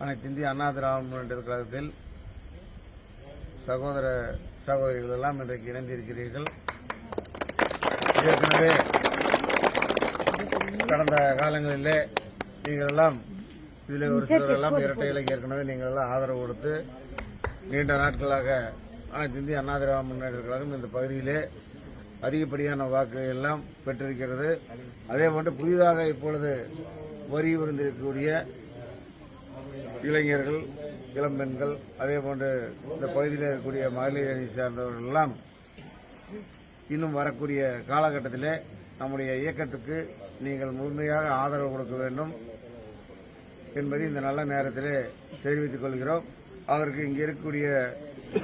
அனைத்து இந்திய அண்ணா திராவிட முன்னேற்ற கழகத்தில் சகோதர சகோதரிகள் எல்லாம் இன்றைக்கு இணைந்திருக்கிறீர்கள். ஏற்கனவே கடந்த காலங்களிலே நீங்கள் எல்லாம் இதில் ஒரு சிலர் எல்லாம் இரட்டை இலைக்கு ஏற்கனவே நீங்கள் எல்லாம் ஆதரவு கொடுத்து நீண்ட நாட்களாக அனைத்து இந்திய அண்ணா திராவிட முன்னேற்ற கழகம் இந்த பகுதியிலே அதிகப்படியான வாக்குகள் எல்லாம் பெற்றிருக்கிறது. அதே போன்று புதிதாக இப்பொழுது வரி விருந்திருக்கக்கூடிய இளைஞர்கள் இளம்பெண்கள் அதே போன்று இந்த பகுதியில் இருக்கக்கூடிய மகளிர் அணி சார்ந்தவர்கள் எல்லாம் இன்னும் வரக்கூடிய காலகட்டத்திலே நம்முடைய இயக்கத்துக்கு நீங்கள் முழுமையாக ஆதரவு கொடுக்க வேண்டும் என்பதை இந்த நல்ல நேரத்திலே தெரிவித்துக் கொள்கிறோம். அதற்கு இங்கே இருக்கக்கூடிய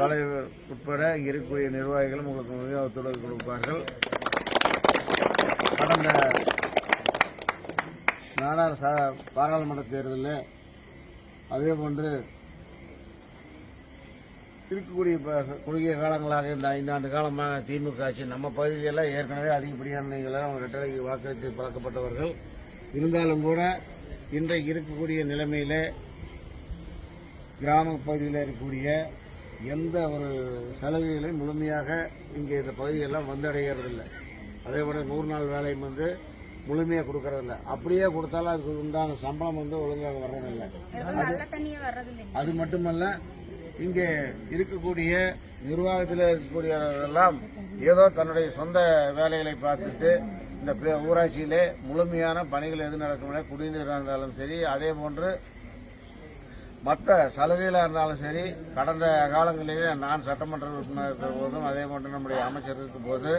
தலைவர் உட்பட இங்கே இருக்கக்கூடிய நிர்வாகிகளும் உங்களுக்கு முழுமையாக ஒத்துழைப்பு கொடுப்பார்கள். கடந்த நாடார் பாராளுமன்ற தேர்தலில் அதே போன்று இருக்கக்கூடிய இப்ப குறுகிய காலங்களாக இந்த ஐந்தாண்டு காலமாக திமுக ஆட்சி நம்ம பகுதியெல்லாம் ஏற்கனவே அதிகப்படியான நீங்களாம் ரெட்டலைக்கு வாக்களித்து பழக்கப்பட்டவர்கள். இருந்தாலும் கூட இன்றைக்கு இருக்கக்கூடிய நிலைமையில கிராம பகுதியில் இருக்கக்கூடிய எந்த ஒரு சலுகைகளையும் முழுமையாக இங்கே இந்த பகுதியெல்லாம் வந்தடைகிறதில்லை அதே போல் நூறு நாள் வேலையும் வந்து முழுமையாக கொடுக்கறதில்ல. அப்படியே கொடுத்தாலும் அதுக்கு உண்டான சம்பளம் வந்து ஒழுங்காக வர்றதில்லை. அது மட்டுமல்ல இங்கே இருக்கக்கூடிய நிர்வாகத்தில் இருக்கக்கூடியவர்களெல்லாம் ஏதோ தன்னுடைய சொந்த வேலைகளை பார்த்துட்டு இந்த ஊராட்சியிலே முழுமையான பணிகள் எது நடக்கும் குடிநீராக இருந்தாலும் சரி அதே போன்று மற்ற சலுகைகளாக இருந்தாலும் சரி கடந்த காலங்களிலே நான் சட்டமன்ற உறுப்பினர் இருக்கிற போதும் அதே போன்று நம்முடைய அமைச்சர் இருக்கும் போது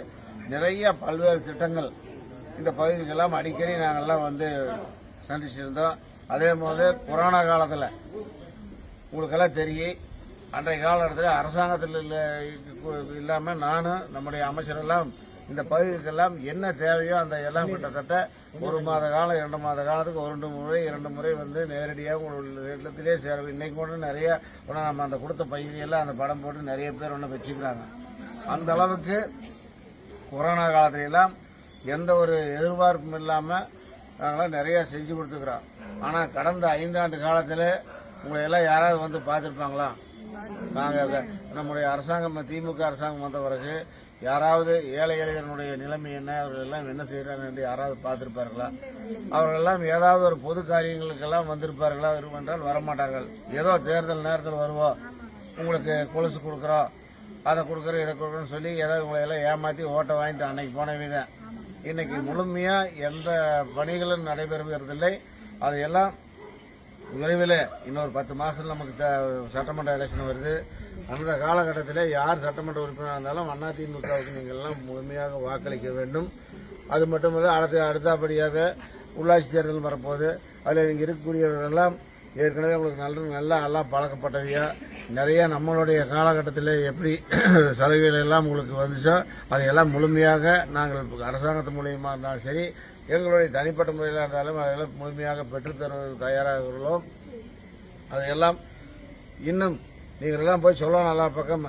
நிறைய பல்வேறு திட்டங்கள் இந்த பகுதிக்கெல்லாம் அடிக்கடி நாங்கள்லாம் வந்து சந்திச்சிருந்தோம். அதே போது புராண காலத்தில் உங்களுக்கெல்லாம் தெரியும். அன்றைய காலகட்டத்தில் அரசாங்கத்தில் இல்லாமல் நானும் நம்முடைய அமைச்சரெல்லாம் இந்த பகுதிக்கெல்லாம் என்ன தேவையோ அந்த எல்லாம் கிட்டத்தட்ட ஒரு மாத காலம் இரண்டு மாத காலத்துக்கு ஒரு ரெண்டு முறை இரண்டு முறை வந்து நேரடியாக உங்களுடைய இடத்திலே சேர இன்னைக்கு கூட நிறைய ஒண்ணு நம்ம அந்த கொடுத்த பகுதியெல்லாம் அந்த படம் போட்டு நிறைய பேர் ஒன்று வச்சுக்கிறாங்க. அந்த அளவுக்கு கொரோனா காலத்திலெல்லாம் எந்த ஒரு எதிர்பார்ப்பும் இல்லாமல் நாங்களாம் நிறையா செஞ்சு கொடுத்துக்கிறோம். ஆனால் கடந்த ஐந்தாண்டு காலத்தில் உங்களை எல்லாம் யாராவது வந்து பார்த்துருப்பாங்களா? நாங்கள் நம்முடைய அரசாங்கம் திமுக அரசாங்கம் வந்த பிறகு யாராவது ஏழை இளைஞர்களுடைய நிலைமை என்ன? அவர்கள் எல்லாம் என்ன செய்கிறாங்க என்று யாராவது பார்த்துருப்பார்களா? அவர்கள் எல்லாம் ஏதாவது ஒரு பொது காரியங்களுக்கெல்லாம் வந்திருப்பார்களா? என்றால் வரமாட்டார்கள். ஏதோ தேர்தல் நேரத்தில் வருவோம் உங்களுக்கு கொலுசு கொடுக்குறோம் அதை கொடுக்குறோம் இதை கொடுக்குறோன்னு சொல்லி ஏதோ உங்களையெல்லாம் ஏமாற்றி ஓட்டை வாங்கிட்டு அன்னைக்கு போனவே தான் இன்னைக்கு முழுமையா எந்த பணிகளும் நடைபெறுவதில்லை அதையெல்லாம் விரைவில் இன்னொரு பத்து மாசம் நமக்கு த- சட்டமன்ற எலெக்ஷன் வருது. அந்த காலகட்டத்தில் யார் சட்டமன்ற உறுப்பினராக இருந்தாலும் அதிமுகவுக்கு நீங்கள்லாம் முழுமையாக வாக்களிக்க வேண்டும். அது மட்டுமல்ல அடுத்த அடுத்தபடியாக உள்ளாட்சி தேர்தல் வரப்போகுது. அதில் நீங்கள் இருக்கக்கூடியவர்களெல்லாம் ஏற்கனவே உங்களுக்கு நல்ல நல்லா எல்லாம் பழக்கப்பட்டவையா? நிறைய நம்மளுடைய காலகட்டத்தில் எப்படி சலுகைகள் எல்லாம் உங்களுக்கு வந்துச்சோ அதையெல்லாம் முழுமையாக நாங்கள் அரசாங்கத்து மூலியமாக இருந்தாலும் சரி எங்களுடைய தனிப்பட்ட முறையில் இருந்தாலும் அதையெல்லாம் முழுமையாக பெற்றுத்தருவதற்கு தயாராக உள்ளோம். அதையெல்லாம் இன்னும் நீங்கள் எல்லாம் போய் சொல்லலாம் நல்லா பக்கம்.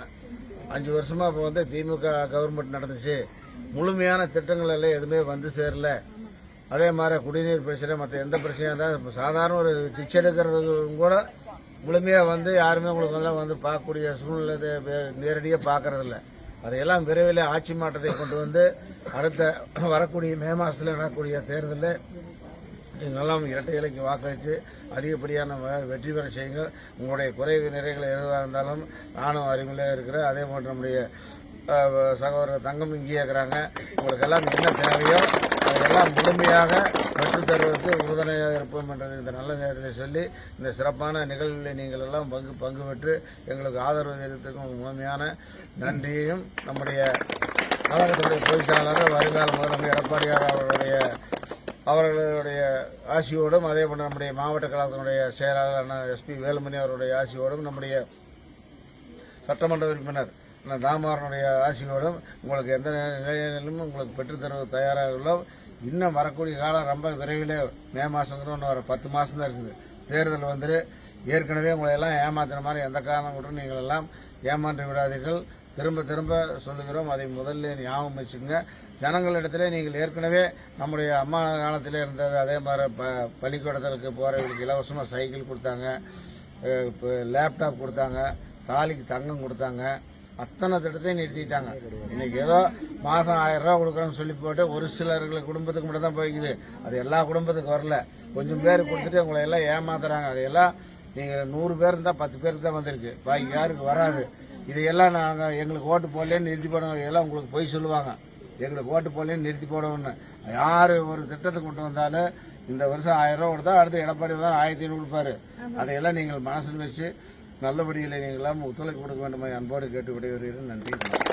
அஞ்சு வருஷமாக இப்போ வந்து திமுக கவர்மெண்ட் நடந்துச்சு. முழுமையான திட்டங்கள் எல்லாம் எதுவுமே வந்து சேரல. அதே மாதிரி குடிநீர் பிரச்சனை மற்ற எந்த பிரச்சனையாக இருந்தாலும் இப்போ சாதாரண ஒரு டிச்செடுக்கிறதுக்கும் கூட முழுமையாக வந்து யாருமே உங்களுக்கு எல்லாம் வந்து பார்க்கக்கூடிய சூழ்நிலை நேரடியாக பார்க்கறதில்ல. அதையெல்லாம் விரைவில் ஆட்சி மாற்றத்தை கொண்டு வந்து அடுத்த வரக்கூடிய மே மாதத்தில் நடக்கக்கூடிய தேர்தலில் நீங்களெல்லாம் இரட்டை இலைக்கு வாக்களித்து அதிகப்படியான வெற்றி பெற செய்யுங்கள். உங்களுடைய குறைவு நிறைகள் எதுவாக இருந்தாலும் நானும் அருகிலே இருக்கிறேன். அதே போன்று நம்முடைய சகோதரர் தங்கம் இங்கேயே இருக்கிறாங்க. உங்களுக்கு எல்லாம் என்ன தேவையோ எல்லாம் முழுமையாக பெற்றுத்தருவதற்கு உறுதுணையாக இருப்போம் என்றது இந்த நல்ல நேரத்தில் சொல்லி இந்த சிறப்பான நிகழ்வில் நீங்கள் எல்லாம் பங்கு பங்கு பெற்று எங்களுக்கு ஆதரவு தெரிவித்ததுக்கும் முழுமையான நன்றியையும் நம்முடைய கழகத்துடைய பொதுச்செயலாளர் வருங்கால முதலமைச்சர் எடப்பாடியார் அவர்களுடைய அவர்களுடைய ஆசியோடும் அதே போன்ற நம்முடைய மாவட்ட கழகத்தினுடைய செயலாளர் அண்ணா எஸ்பி வேலுமணி அவருடைய ஆசியோடும் நம்முடைய சட்டமன்ற உறுப்பினர் தாமாரனுடைய ஆசியோடும் உங்களுக்கு எந்த நிலையிலும் உங்களுக்கு பெற்றுத்தருவது தயாராக உள்ளோம். இன்னும் வரக்கூடிய காலம் ரொம்ப விரைவில் மே மாதம் இன்னும் ஒரு பத்து மாதம் தான் இருக்குது. தேர்தல் வந்துட்டு ஏற்கனவே உங்களை எல்லாம் ஏமாத்துற மாதிரி எந்த காரணம் கூட நீங்கள் எல்லாம் ஏமாற்றி விடாதீர்கள். திரும்ப திரும்ப சொல்லுகிறோம். அதை முதல்ல ஞாபகம் வச்சுங்க ஜனங்களிடத்திலே நீங்கள் ஏற்கனவே நம்முடைய அம்மா காலத்தில் இருந்தது. அதே மாதிரி ப பள்ளிக்கூடத்திற்கு போகிறவங்களுக்கு இலவசமாக சைக்கிள் கொடுத்தாங்க. இப்போ லேப்டாப் கொடுத்தாங்க. தாலிக்கு தங்கம் கொடுத்தாங்க. அத்தனை திட்டத்தையும் நிறுத்திட்டாங்க. இன்னைக்கு ஏதோ மாதம் ஆயிரம் ரூபா கொடுக்குறோன்னு சொல்லி போட்டு ஒரு சிலர்கள் குடும்பத்துக்கு மட்டும் தான் போய்க்குது. அது எல்லா குடும்பத்துக்கும் வரல. கொஞ்சம் பேர் கொடுத்துட்டு உங்களை எல்லாம் ஏமாத்துறாங்க. அதையெல்லாம் நீங்கள் நூறு பேர் இருந்தால் பத்து பேருக்கு தான் வந்திருக்கு. பாக்கி யாருக்கு வராது. இதையெல்லாம் நாங்கள் எங்களுக்கு ஓட்டு போடலன்னு நிறுத்தி போடுங்க எல்லாம் உங்களுக்கு போய் சொல்லுவாங்க. எங்களுக்கு ஓட்டு போடலன்னு நிறுத்தி போடணும்னு. யார் ஒரு திட்டத்தை கொண்டு வந்தாலும் இந்த வருஷம் ஆயிரம் ரூபா கொடுத்தா அடுத்து எடப்பாடி தான் ஆயிரத்தி ஐநூறு கொடுப்பாரு. அதையெல்லாம் நீங்கள் மனசில் வச்சு நல்லபடியில் நீங்களாம் ஒத்துழைப்பு கொடுக்க வேண்டுமா அன்போடு கேட்டு விடைபெறுகிறேன் நன்றி